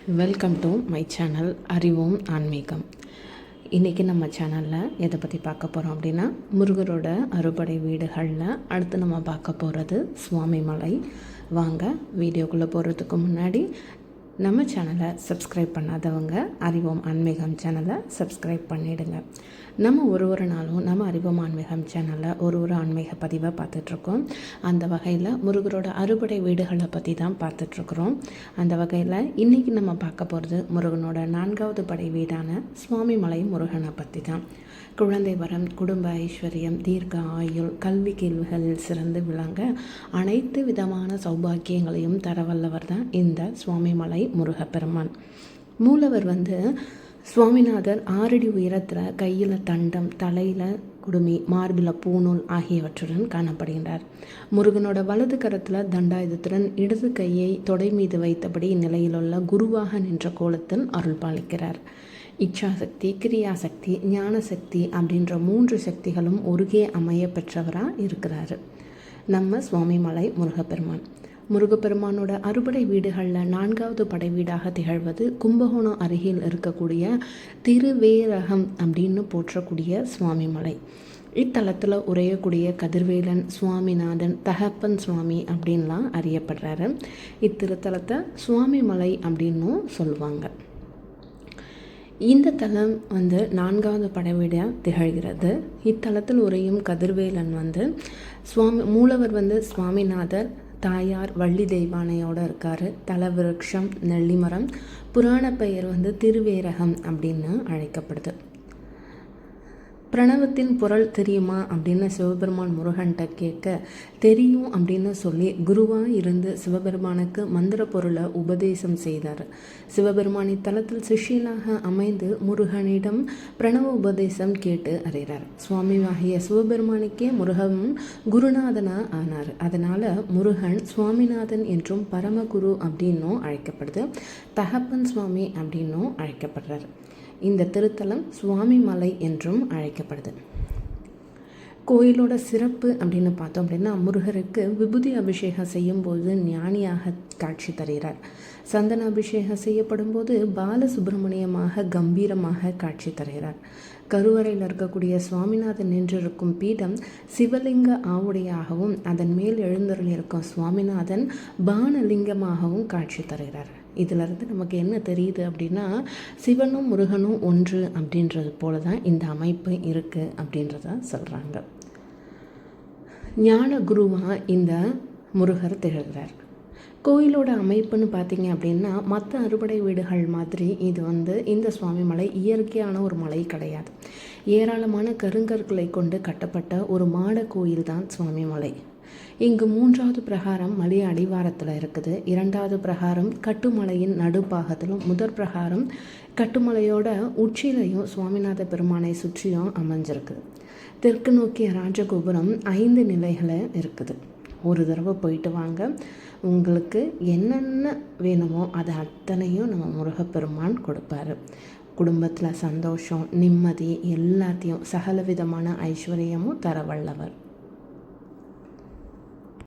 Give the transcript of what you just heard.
Welcome to my channel அறிவோம் ஆன்மீகம் இன்றைக்கி நம்ம சேனலில் எதை பற்றி பார்க்க போகிறோம் அப்படின்னா முருகரோட அறுபடை வீடுகளில் அடுத்து நம்ம பார்க்க போகிறது சுவாமி மலை வாங்க வீடியோக்குள்ளே போகிறதுக்கு முன்னாடி நம்ம சேனலை சப்ஸ்கிரைப் பண்ணாதவங்க அறிவோம் ஆன்மீகம் சேனலை சப்ஸ்கிரைப் பண்ணிவிடுங்க நம்ம ஒரு ஒரு நாளும் நம்ம அறிவோம் ஆன்மீகம் சேனலில் ஒரு ஒரு ஆன்மீக பதிவை பார்த்துட்ருக்கோம். அந்த வகையில் முருகரோட அறுபடை வீடுகளை பற்றி தான் பார்த்துட்ருக்குறோம். அந்த வகையில் இன்றைக்கி நம்ம பார்க்க போகிறது முருகனோட நான்காவது படை வீடான சுவாமிமலை முருகனை பற்றி தான். குழந்தை வரம் குடும்ப ஐஸ்வர்யம் தீர்க்க ஆயுள் கல்வி கேள்விகளில் சிறந்து விளங்க அனைத்து விதமான சௌபாக்கியங்களையும் தரவல்லவர் தான் இந்த சுவாமிமலை முருகப்பெருமான். மூலவர் வந்து சுவாமிநாதர் ஆறடி உயரத்தில் கையில் தண்டம் தலையில் குடுமி மார்பில் பூநூல் ஆகியவற்றுடன் காணப்படுகின்றார். முருகனோட வலது கரத்தில் தண்டாயுதத்துடன் இடது கையை தொடை மீது வைத்தபடி நிலையிலுள்ள குருவாக நின்ற கோலத்தில் அருள் பாலிக்கிறார். இச்சாசக்தி கிரியாசக்தி ஞானசக்தி அப்படின்ற மூன்று சக்திகளும் ஒருகே அமைய பெற்றவராக இருக்கிறாரு. நம்ம சுவாமிமலை முருகப்பெருமான். முருகப்பெருமானோட அறுபடை வீடுகளில் நான்காவது படை வீடாக திகழ்வது கும்பகோணம் அருகில் இருக்கக்கூடிய திருவேரகம் அப்படின்னு போற்றக்கூடிய சுவாமிமலை இத்தலத்தில் உரையக்கூடிய கதிர்வேலன் சுவாமிநாதன் தகப்பன் சுவாமி அப்படின்லாம் அறியப்படுறாரு. இத்திருத்தலத்தை சுவாமிமலை அப்படின்னும் சொல்லுவாங்க. இந்த தலம் வந்து நான்காவது படைவீடாக திகழ்கிறது. இத்தலத்தில் உரையும் கதிர்வேலன் வந்து சுவாமி மூலவர் வந்து சுவாமிநாதர் தாயார் வள்ளி தெய்வானையோடு இருக்கார். தலவிருட்சம் நெல்லிமரம் புராண பெயர் வந்து திருவேரகம் அப்படின்னு அழைக்கப்படுது. பிரணவத்தின் பொருள் தெரியுமா அப்படின்னு சிவபெருமான் முருகன்கிட்ட கேட்க தெரியும் அப்படின்னு சொல்லி குருவாக இருந்து சிவபெருமானுக்கு மந்திர பொருளை உபதேசம் செய்தார். சிவபெருமானி தளத்தில் சிஷியனாக அமைந்து முருகனிடம் பிரணவ உபதேசம் கேட்டு அறிகிறார். சுவாமியாகிய சிவபெருமானுக்கே முருகன் குருநாதனாக ஆனார். அதனால் முருகன் சுவாமிநாதன் என்றும் பரமகுரு அப்படின்னும் அழைக்கப்படுது. தகப்பன் சுவாமி அப்படின்னும் அழைக்கப்படுறார். இந்த திருத்தலம் சுவாமி மலை என்றும் அழைக்கப்படுது. கோயிலோட சிறப்பு அப்படின்னு பார்த்தோம் அப்படின்னா முருகருக்கு விபூதி அபிஷேகம் செய்யும்போது ஞானியாக காட்சி தருகிறார். சந்தன அபிஷேகம் செய்யப்படும் போது பாலசுப்பிரமணியமாக கம்பீரமாக காட்சி தருகிறார். கருவறையில் இருக்கக்கூடிய சுவாமிநாதன் நின்றிருக்கும் பீடம் சிவலிங்க ஆவுடையாகவும் அதன் மேல் எழுந்தருள் இருக்கும் சுவாமிநாதன் பானலிங்கமாகவும் காட்சி தருகிறார். இதிலிருந்து நமக்கு என்ன தெரியுது அப்படின்னா சிவனும் முருகனும் ஒன்று அப்படின்றது போல தான் இந்த அமைப்பு இருக்குது அப்படின்றத சொல்கிறாங்க ஞான குருவாக இந்த முருகர் திகழ்கிறார் கோயிலோட அமைப்புன்னு பார்த்தீங்க அப்படின்னா மற்ற அறுபடை வீடுகள் மாதிரி இது வந்து இந்த சுவாமி மலை இயற்கையான ஒரு மலை கிடையாது. ஏராளமான கருங்கற்களை கொண்டு கட்டப்பட்ட ஒரு மாட கோயில் தான் சுவாமி மலை. இங்கு மூன்றாவது பிரகாரம் மலை அடிவாரத்தில் இருக்குது. இரண்டாவது பிரகாரம் கட்டுமலையின் நடுப்பாகத்திலும் முதற் பிரகாரம் கட்டுமலையோட உச்சிலையும் சுவாமிநாத பெருமானை சுற்றியும் அமைஞ்சிருக்குது தெற்கு நோக்கிய ராஜகோபுரம் ஐந்து நிலைகளை இருக்குது. ஒரு தடவை போயிட்டு வாங்க. உங்களுக்கு என்னென்ன வேணுமோ அதை அத்தனையும் நம்ம முருகப்பெருமான் கொடுப்பாரு. குடும்பத்தில் சந்தோஷம் நிம்மதி எல்லாத்தையும் சகல விதமான ஐஸ்வர்யமும் தர வல்லவர்.